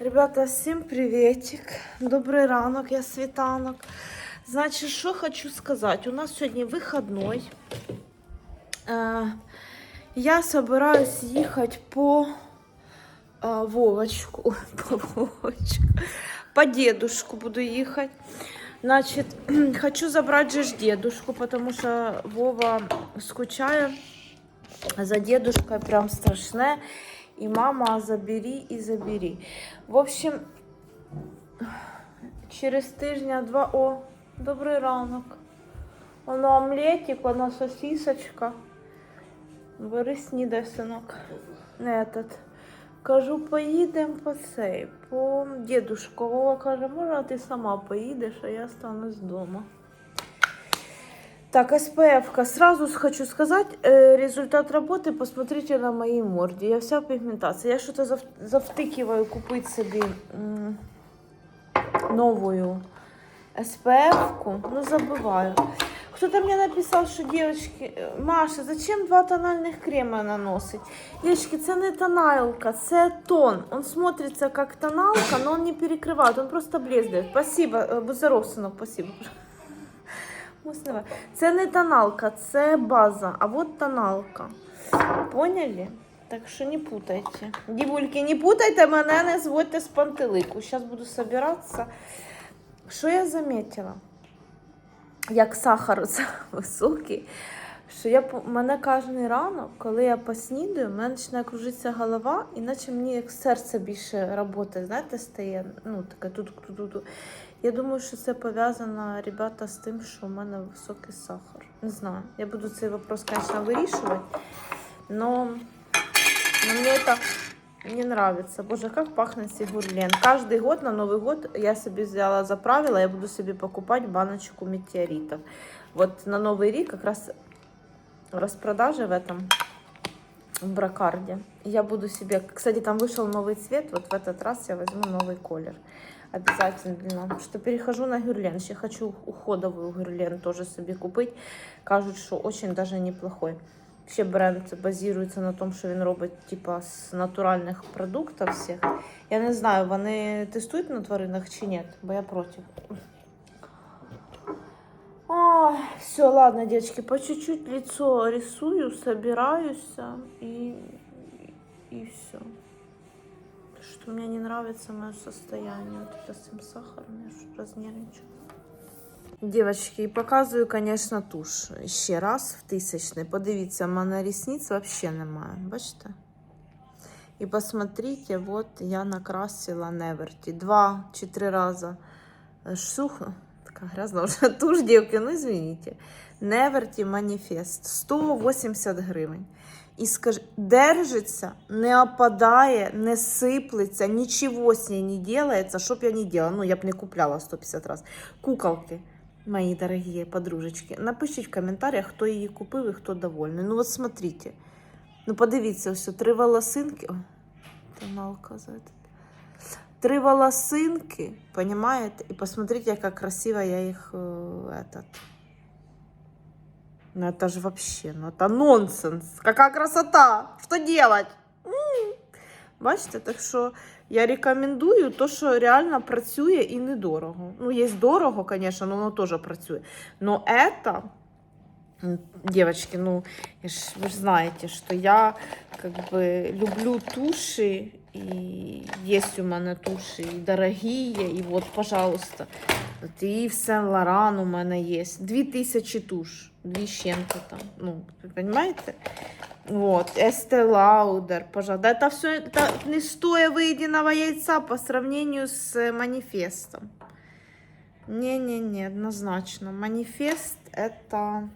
Ребята, всім приветик. Добрий ранок, я світанок. Значить, що хочу сказати? У нас сьогодні вихідний. Е, я собираюсь їхати по е, Вовочку. По Вовочку. По дедушку буду їхати. Значит, хочу забрать же ж дедушку, потому что Вова скучає за дедушкой прям страшне. И мама, забери и забери. В общем, через тижня-два. О, добрий ранок. Воно омлетик, вона сосисочка. Бери снідай, синок. Не этот. Кажу, поїдемо по цей, по дедушку. Вова каже, може, ти сама поїдеш, а я останусь вдома. Так, СПФ-ка. Сразу хочу сказать, э, результат работы посмотрите на моей морде. Я вся в пигментации. Я что-то зав- завтыкиваю купить себе м, новую СПФ-ку, но забываю. Кто-то мне написал, что девочки, э, Маша, зачем два тональных крема наносить? Девочки, це не тоналка, це тон. Он смотрится как тоналка, но он не перекрывает, он просто блездает. Спасибо, э, будь здоров, сынок, спасибо. Муснева. Це не тоналка, це база, а от тоналка. Поняли? Так що не путайте. Дівульки, не путайте мене, не зводьте з пантелику. Зараз буду собиратися. Що я замітила? Як сахар високий, що я мене кожен ранок, коли я поснідаю, в мене починає кружитися голова, іначе мені як серце більше роботи, знаєте, стає. Ну, таке тут, тут, тут. тут. Я думаю, що це пов'язано, ребята, з тим, що в мене високий сахар. Не знаю. Я буду цей вопрос, звісно, вирішувати. Но, но мне это не нравится. Боже, как пахнет сигурлен. Каждый год на Новый год я себе взяла за правило, я буду себе покупать баночку метеоритов. Вот на Новый рік как раз распродажи в этом в бракарде. Я буду себе, кстати, там вышел новый цвет, вот в этот раз я возьму новый колер. Обязательно. Что перехожу на гюрлен. Еще хочу уходовую гюрлен тоже себе купить. Кажуть, що очень даже неплохой. Ще бренд базується на тому, що він робить типа з натуральних продуктів всіх. Я не знаю, вони тестують на тваринах чи ні, бо я проти. Ой, все, ладно, девочки, по чуть-чуть лицо рисую, собираюсь и, и все. Что мне не нравится мое состояние. Вот это с этим сахаром, я что разнервничаю. Девочки, і показую, конечно, туш. Ще раз в тисячний. Подивіться, в мене рісниць взагалі немає. Бачите? І посмотрите, вот я накрасила Неверті. Два чи три рази. Шух, така грязна вже туш, дівки, ну извините. Неверті Маніфест. 180 гривень. І скаж, держиться, не опадає, не сиплеться, нічого з нею не делается, що б я не делала. Ну, я б не купляла 150 разів. Куколки. Мої дорогі подружечки, напишіть в коментарях, хто її купив і хто довольний. Ну от смотрите. Ну подивіться, все, три волосинки. Ой, тоналка за этот. Три волосинки, понимаете? И посмотрите, как красиво я их э, этот. Ну это же вообще, ну это нонсенс. Какая красота! Что делать? М. Бачите, так що я рекомендую то, що реально працює і недорого. Ну, є дорого, звісно, але воно теж працює. Но это, м, девочки, ну, я ж, вы же знаете, что я как бы люблю туши, и есть у мене туши і дорогие, і от, пожалуйста, от і в Сен Лоран у мене є. Дві тисячі туш, дві щенки там, ну, ви розумієте? Вот, Estee Lauder, пожалуйста. Это все это не стоя выеденного яйца по сравнению с э, манифестом. Не-не-не, однозначно. Манифест это,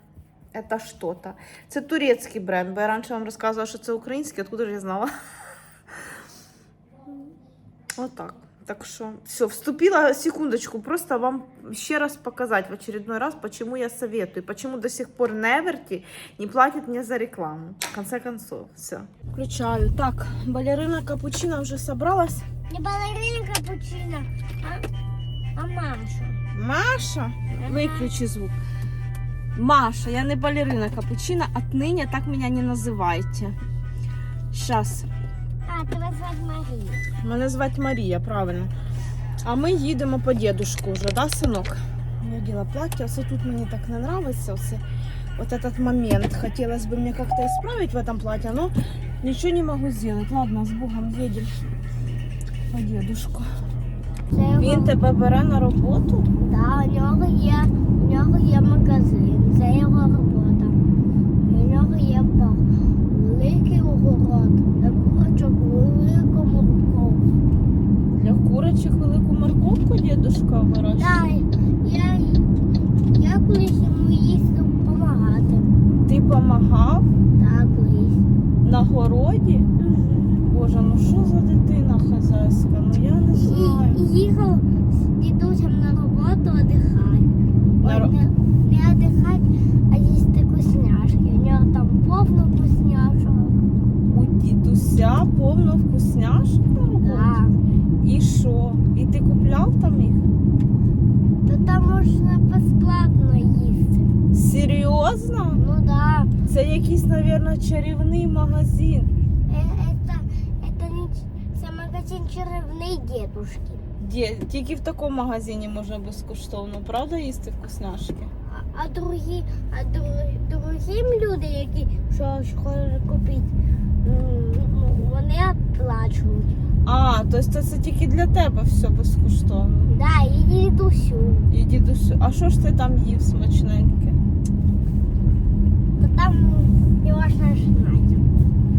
это что-то. Це турецький бренд, бо я раніше вам розказувала, що це український, откуда ж я знала? Отак. Так що, все, вступила секундочку, просто вам ще раз показать в очередной раз, почему я советую, почему до сих пор Неверти не платит мне за рекламу. В конце концов, все. Включаю. Так, балерина капучино уже собралась. Не балерина капучино, а, а Маша. Маша, выключи звук. Маша, я не балерина капучино, отныне так меня не называйте. Сейчас. А, тебе звати Марія. Мене звати Марія, правильно. А ми їдемо по дедушку вже, да, синок? Я одела платье, все тут мені так не нравится, все. Вот этот момент. Хотелось бы мне как-то исправить в этом платье, но ничего не могу сделать. Ладно, с Богом едем по дедушку. Це його... Він тебе бере на роботу? Да, у нього є, у нього є магазин, це його робота. У нього є баг. Великий огород, для курочок велику морковку. Для курочок велику морковку дедушка вирощує? Да, я, я колись йому їздив допомагати. Ти помагав Так, колись. на городі? Боже, ну що за дитина хазяйська? Ну я не знаю. І, і їхав з дідусем на роботу одихати. На ро- Не, не одихати, а їсти вкусняшки. У нього там повно вкусняшок. У дідуся повно вкусняшок на роботі? Да. І що? І ти купляв там їх? То там можна безплатно їсти. Серйозно? Ну да. Це якийсь, мабуть, чарівний магазин. Е- Это, это не це магазин черевний дедушки. Де? Тільки в такому магазині можна безкоштовно, правда, їсти вкусняшки? А, а другі, а другі, другим люди, які що ж хочуть купити, вони оплачують. А, тобто це тільки для тебе все безкоштовно. Да, і дідусю. І дідусю, а що ж ти там їв смачненьке? То там не можна знати.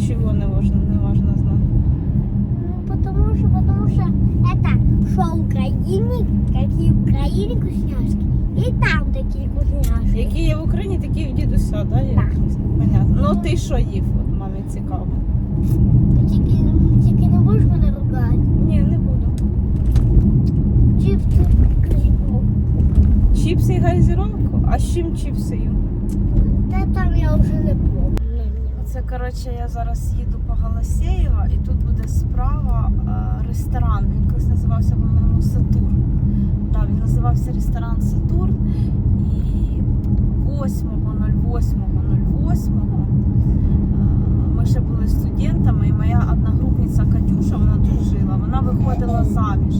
Чого не можна, не можна знати? Ну, потому что, потому что это что в Украине, какие в Украине вкусняшки, и там такие вкусняшки. Які є в Україні, такі і в дідуся, да? Так. Понятно. Ну ти що їв? От мамі цікаво. Тільки, тільки не будеш мене ругати. Ні, не буду. Криков. Чіпси і газіровку? А з чим чіпси їв? Та там я вже не помню. Це коротше, я зараз їду по Голосєєва і тут буде справа е, ресторан. Він колись називався, по-моєму, Сатурн. Так, він називався ресторан Сатурн. І 8.08.08 е, ми ще були студентами, і моя одногрупниця Катюша, вона тут жила, вона виходила заміж.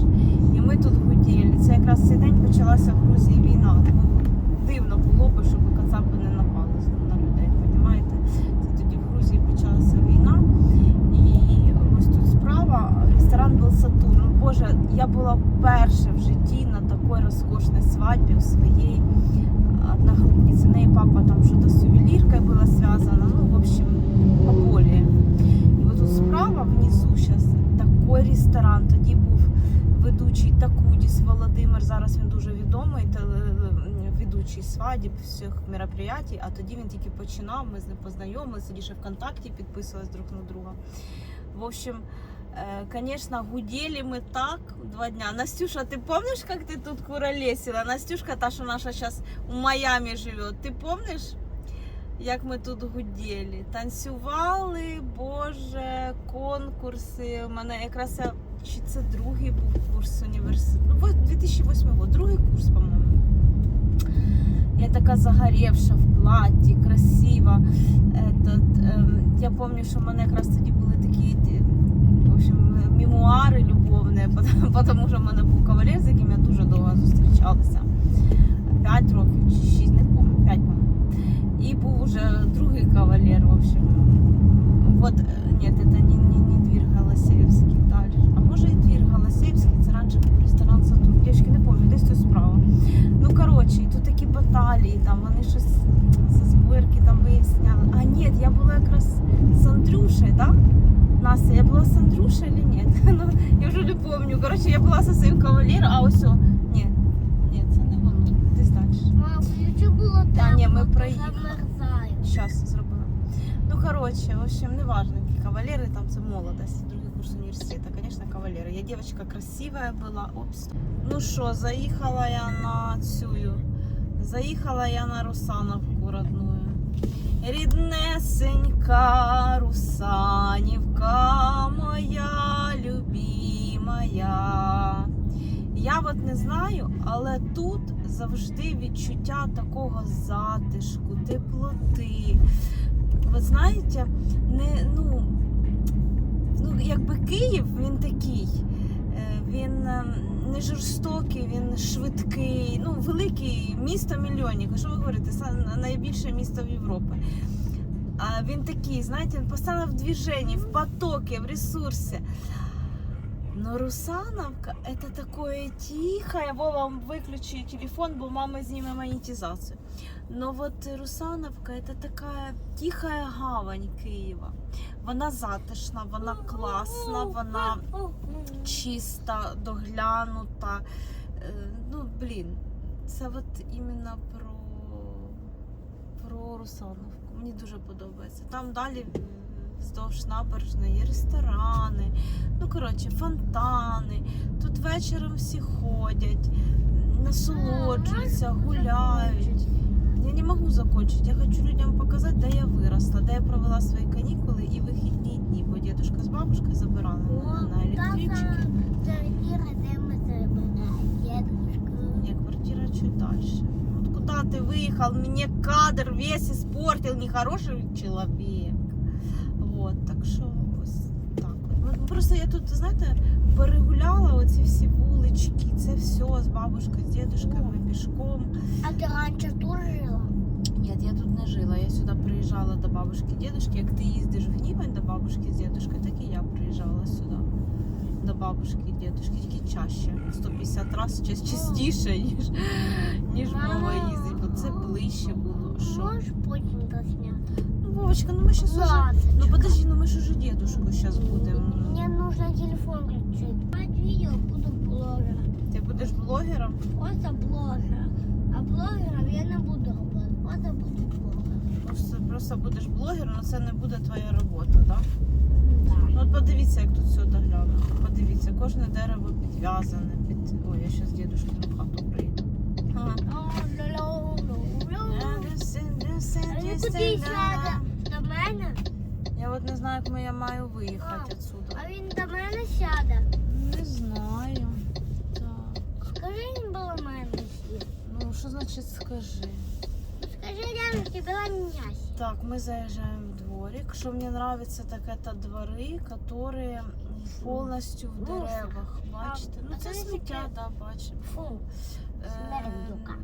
Ми тут гуділи. Це якраз цей день почалася в Грузії війна. Ну, дивно було б, щоб кацапи не напали на людей, Понімаєте? Це тоді в Грузії почалася війна. І ось тут справа ресторан був Сатурн. Боже, я була перша в житті на такій розкошній свадьбі у своєї одногрупниці. В неї папа там щось з ювеліркою було зв'язано. Ну, в общем, поболее. І от тут справа внизу зараз такий ресторан. Тоді був ведучий Такудіс Володимир. Зараз він дуже відомий. теле- Ведучий свадіб всіх мероприятий, а тоді він тільки починав. Ми з ним познайомилися, тоді ще ВКонтакті підписувались друг на друга. В общем, э, конечно, гудели мы так два дня. Настюша, ты помнишь, как ты тут куролесила? Настюшка, та, що наша сейчас у Майамі живет, ти помниш, як ми тут гудели? Танцювали, боже, конкурси. У мене якраз я- чи це другий був курс університету. Ну, 2008 год, другий курс, по-моєму. Я така загоревша в платі, красива. Этот, ем, я пам'ятаю, що в мене якраз тоді були такі в общем, мемуари любовні, тому що в мене був кавалер, з яким я дуже довго зустрічалася. П'ять років чи шість, не пам'ятаю, п'ять, по-моєму. І був уже другий кавалер, в общем. Вот, ні, це не, не, такі баталії, там вони щось за збірки там виясняли. А ні, я була якраз з Андрюшею, так? Да? Настя, я була з Андрюшею чи ні? Ну, я вже не пам'ятаю. Коротше, я була зі своїм кавалером, а ось, о, ні, ні, це не воно, десь далі. Мам, ключу було Та там, ні, ми бо проїхали. замерзаю. Зараз зробила. Ну, коротше, в общем, неважно, які кавалери, там це молодость, другий курс університету, звісно, кавалери. Я дівчинка красивая була, опс. Ну що, заїхала я на цю, заїхала я на Русановку родную. Ріднесенька Русанівка моя любимая. Я от не знаю, але тут завжди відчуття такого затишку, теплоти. Ви знаєте, не, ну, ну, якби Київ, він такий. Він е, не жорстокий, він швидкий, ну, великий місто мільйонів. Що ви говорите? Найбільше місто в Європі. А він такий, знаєте, він постійно в движенні, в потоки, в ресурсе. Но Русановка это такое тихое. Вова, выключи телефон, бо мама зніме монетизацию. Но вот Русановка это такая тихая гавань Києва. Вона затишна, вона класна, вона чиста, доглянута. Е, Ну, блін, це от іменно про, про Русановку. Мені дуже подобається. Там далі м, вздовж набережної ресторани, ну коротше, фонтани. Тут вечором всі ходять, насолоджуються, гуляють. Я не можу закончити. Я хочу людям показати, де я виросла, де я провела свої канікули і вихідні дні, бо дідусь з бабушкою забирали мене на дедушку. Нет, квартира чуть дальше. Вот куда ты выехал, мне кадр весь испортил, нехороший человек. Вот, так що ось так. от. Ну, Просто я тут, знаєте, перегуляла оці всі вулички, це все з бабушкою, з дедушкою, ми пішком. А ти раніше тут жила? Ні, я тут не жила. Я сюди приїжджала до бабушки, дедушки. Як ти їздиш в Гнівань до бабушки з дедушкою, так і я приїжджала сюди. До бабушки і дедушки, тільки чаще. 150 разів ча- частіше, ніж, ніж мама їздить, бо це ближче було. Що? Вовочка, ну ми щас уже. Ну подожди, ну ми ж уже дедушку зараз будемо. Мне нужно телефон включить. Снимать видео буду блогером. Ти будеш блогером? Просто блогером. А блогером я не буду робити. Просто буду блогером. Просто, просто будеш блогером, але це не буде твоя робота, так? Да? Да. Ну от подивіться, як тут все доглянуто. Подивіться, кожне дерево підв'язане під. Ой, я зараз на хату прийду. Ага. куди сяде? До мене? Я от не знаю, як я маю виїхати відсюди. А він до мене сяде. Не знаю. Так. Скажи їм було мене сіти. Ну, що значить скажи? Скажи дядюшке, була мене сіти. Так, мы заезжаем в дворик. Что мне нравится, так это дворы, которые полностью в Мусор. деревах. Бачите? Ну а це це сміття, таке? да, бачимо. Фу. Смердюка. Ем,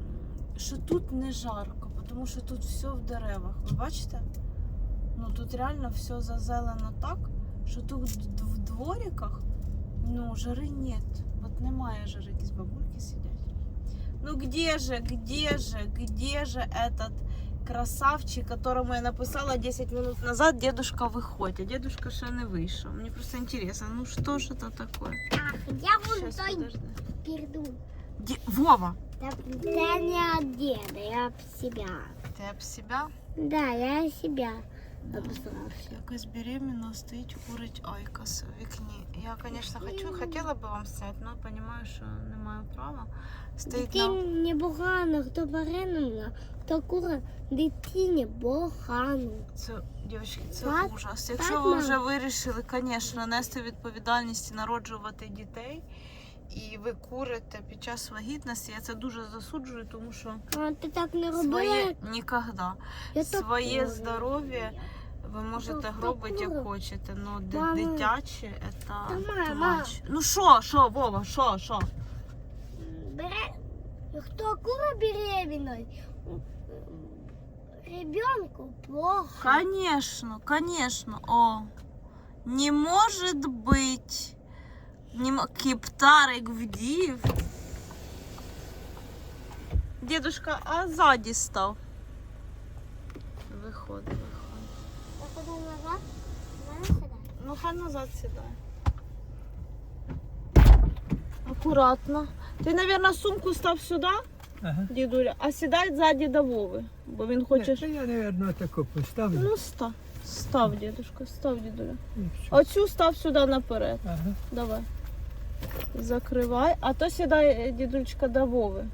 Що тут не жарко, тому що тут все в деревах. Ви бачите? Ну тут реально все зазелено так, що тут в- в двориках ну, жари нет. От немає жари, якісь бабульки сидять. Ну где же, где же, где же этот красавчик, которому я написала 10 минут назад, дедушка выходит. А дедушка ще не вийшов. Мені просто интересно, ну что же это такое? Ах, я вон Щас, той подожди. перду. Де- Вова! Да, да не от деда, я об себя. Ти об себя? Да, я себя обосрался. Якась беременна стоїть, курить айкос в вікні. Я, звісно, хочу, хотіла би вам зняти, але розумію, що не маю права. Стоїть на... Дитині погано, хто беременна, хто кура, дитині погано. Це, дівчатки, це Так, ужас. так, Якщо ви мам. вже вирішили, звісно, нести відповідальність і народжувати дітей, і ви курите під час вагітності, я це дуже засуджую, тому що А ти так не робила? своє ніколи. Я так Своє здоров'я ви можете гробити як хочете, але Мама. дитяче це Та мама. тумач. Ну що, що, Вова, що, що? Бере... Хто кура беременна, ребенку плохо. Конечно, конечно. О, не может быть. Не м- Кептарик вдів. Дедушка, а ззаді став. Назад? Знаєш? Ну, хай назад сідай. Акуратно. Ти, мабуть, сумку став сюди, Ага. дідуля, а сідай ззаді до Вови, бо він хоче. Ні, я, мабуть, таку поставлю. Ну, став. Став, дідушка, став, дідуля. Оцю став сюди наперед. Ага. Давай. Закривай. А то сідай, е, дідулечка, до Вови.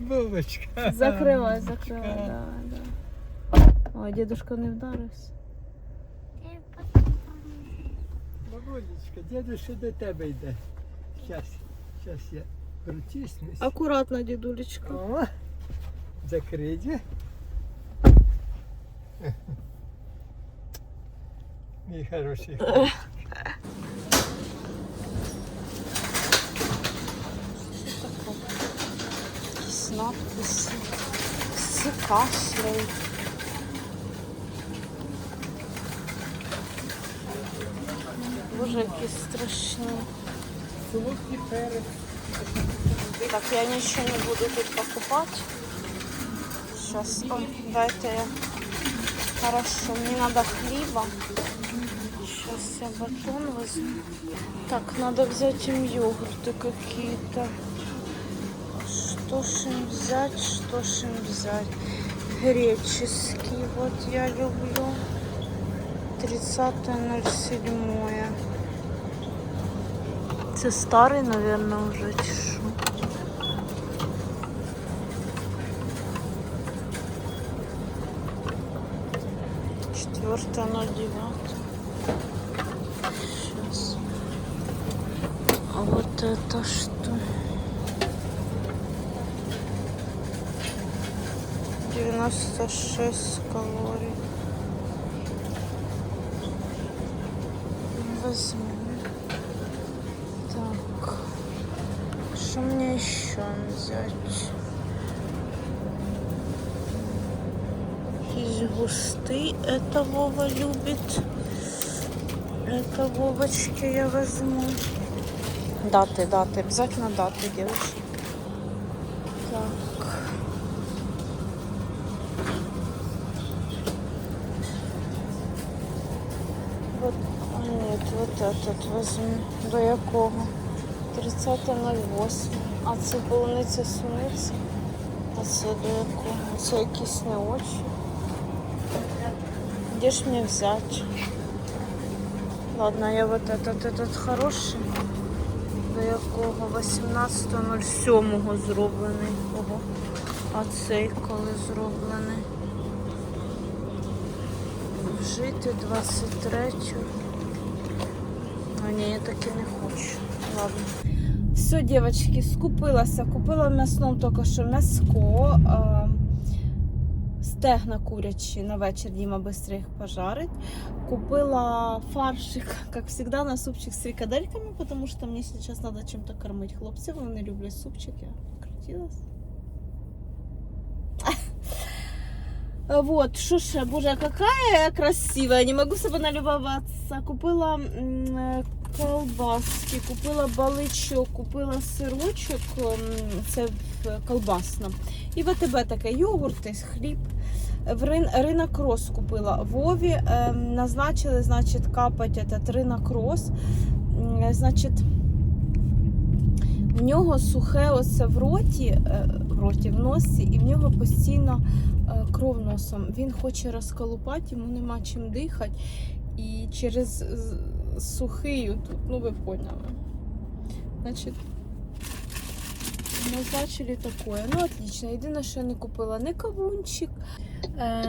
Вовочка. Закривай, закривай. Да, да. Ой, дідушка не вдарився. Бабулечка, дідусь до тебе йде. Щас, щас я протиснусь. Акуратно, дідулечка. О, закриє. Мій хороший. Що таке? Якісь надписи. Всі кашляють. Боже, які страшні. Так, я ничего не буду тут покупать. Сейчас, ой, дайте я. Хорошо, мне надо хлеба. Сейчас я батон возьму. Так, надо взять им йогурты какие-то. Что ж им взять, что ж им взять? Греческий, вот я люблю. 30.07. Це старий, наверное, уже чи що? Четвертое ноль девятое. Сейчас. А вот это что? Девяносто шесть калорий. Возьму. Так. Что мне еще взять? Из густы это Вова любит. Это Вовочки я возьму. Даты, даты. Обязательно даты, девушки. Так. а нет, вот этот возьму. До якого? 30.08. А це полуниця суниця. А це до якого? Це якісь не очі. Где ж мне взять? Ладно, я вот этот, этот хороший. До якого 18.07 зроблений. Ого. А цей коли зроблений? Вжити 23. А ні, я таки не хочу. Ладно. Все, девочки, скупилася. Купила в м'ясному тільки що м'яско. а, Стегна курячі на вечір Діма швидко їх пожарить. Купила фаршик, як завжди, на супчик з фрикадельками, тому що мені зараз треба чим-то кормити хлопців. Вони люблять супчики. Крутилась. Вот, что ж, боже, какая я красивая, не могу себе налюбоваться. Купила е, колбаски, купила баличок, купила сирочок, це в колбасно. І ВТБ таке йогурти, хліб. В рин, ринок купила. Вові е, назначили, значить, капать этот ринок Рос. Значить, в нього сухе оце в роті, е, в роті, в носі, і в нього постійно е, кров носом. Він хоче розколупати, йому нема чим дихати. Через сухий, тут, ну ви поняли. Значить, назначили такое. Ну, отлично. Єдине, що я не купила не кавунчик,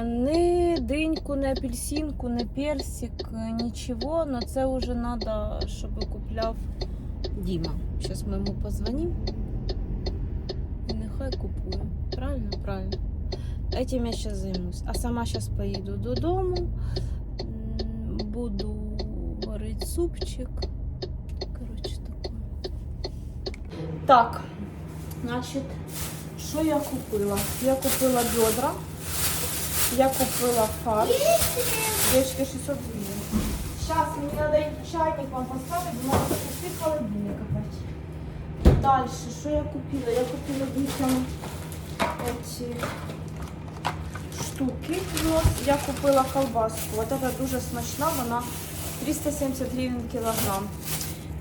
не диньку, не апельсинку, не персик, е, нічого. Но це вже треба, щоб купляв Діма. Зараз ми йому позвонимо. І нехай купує. Правильно? Правильно. Этим я сейчас займусь. А сама сейчас поїду додому. Буду варити супчик. Коротше. Так, значить, що я купила? Я купила бедра, я купила фарш. Девочки, 600 гривен. Сейчас мне надо чайник вам поставить, бо надо купить холодильник опять. Дальше, что я купила? Я купила дітям эти штуки. Вот. Я купила колбаску. Вот это дуже смачна, вона 370 гривен килограмм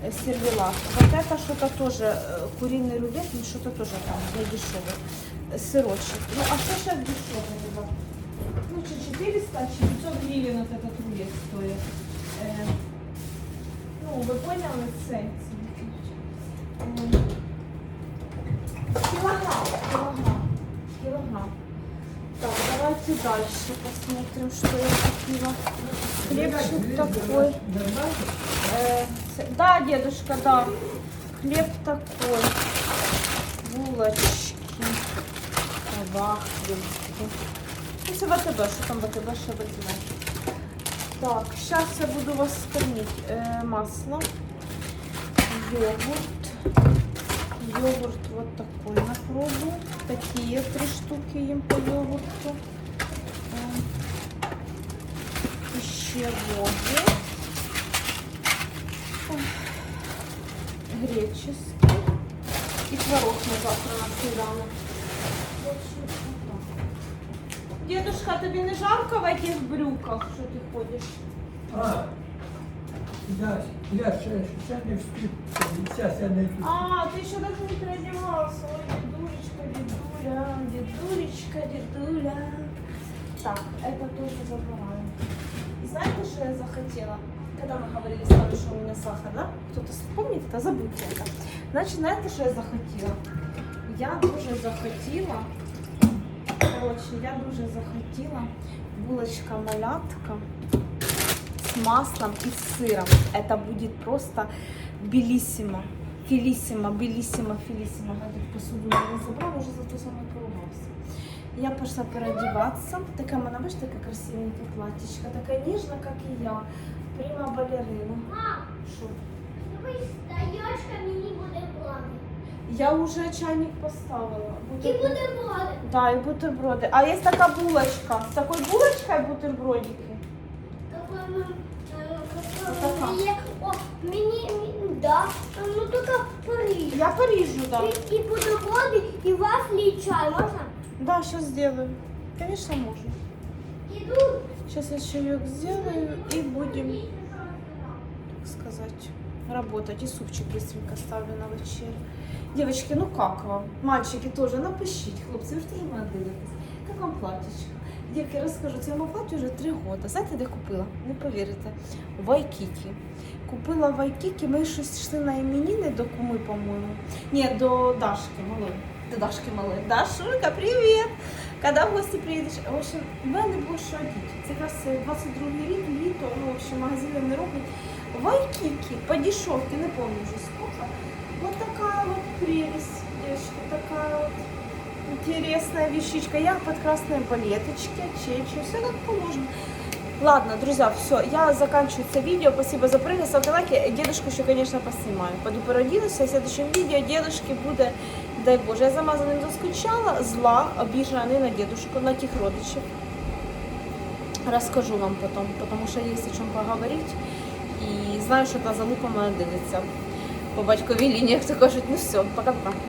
э, сервелат. Вот это что-то тоже э, куриный рулет, ну что-то тоже там не дешевый. Э, Сырочек. Ну а что сейчас дешевый? ребят? Ну, чи 400, чи 500 гривен вот этот рулет стоит. Э, ну, вы поняли це? М, Килограмм, килограмм, килограмм. Так, давайте дальше посмотрим, что я купила. Хлебчик такой. Э, да, дедушка, да. Хлеб такой. Булочки. Вафли. Ну, це ВТБ, що там ВТБ ще ВТБ. Так, сейчас я буду вас кормить. Э, масло, йогурт. Йогурт вот такой на пробу. Такие три штуки им по йогурту. Пищеводы. Ой, Греческий. И творог на завтра на сніданок. Дедушка, тобі не жарко в этих брюках, що ти ходиш? А, я, я ще, ще не встиг. Зараз я не йду. А, ты еще даже не переодевался. Ой, дедулечка, дедуля, дедулечка, дедуля. Так, это тоже забываю. И знаете, что я захотела? Когда мы говорили с вами, что у меня сахар, да? Кто-то вспомнит это, забудьте это. Значит, знаете, что я захотела? Я дуже захотела, короче, я дуже захотела булочка малятка с маслом и с сыром. Это будет просто белиссимо. Филиссимо, белиссимо, филиссимо. Я посуду не забрала, уже зато мной поругався. Я пошла переодеваться. Такая, она, бачите, такая красивенькая платьечка. Такая нежная, как и я. Прима балерина. Мам, Шо? дивись, мені буде плани. Я уже чайник поставила. І Бутерброд. буде. Да, и бутерброды. А есть такая булочка. С такой булочкой бутербродики. Такою, е, Така. є. О, мені, мені- да, ну така поріж. Я порежу, да. І, і бутерброди, і вафлі, і чай, можна? Да, сейчас сделаю. Конечно, можно. Іду. Сейчас я чаек сделаю и будем, так сказать, работать. И супчик быстренько ставлю на вечерю. Девочки, ну как вам? Мальчики тоже напишите. Хлопцы, вы же тоже мене дивитесь. Как вам платьечко? Дівки, розкажу, цьому платі вже три роки. Знаєте, де купила? Не повірите. В Вайкікі. Купила в Вайкікі, ми щось йшли на іменини до куми, по-моєму. Ні, до Дашки малої. До Дашки малої. Дашулька, привіт! Коли в гості приїдеш, в общем, в мене було що одіти. Це якраз 22 рік, літо, ну, в общем, магазини не роблять. Вайкики по дешевке, не помню уже сколько. Вот такая вот прелесть, девочки, такая вот интересная вещичка. Я под красные балеточки, чечи, все как положено. Ладно, друзья, все, я заканчиваю это видео. Спасибо за прыгай, ставьте лайки. Дедушку еще, конечно, поснимаю. Пойду переоденусь, а в следующем видео дедушки будет, дай Боже, я за Мазаним заскучала, зла, обижена на дедушку, на тих родичів. Расскажу вам потом, потому что есть о чем поговорить. І знаю, що та залупа мене дивиться по батьковій лінії, як то кажуть, ну все, пока-пока.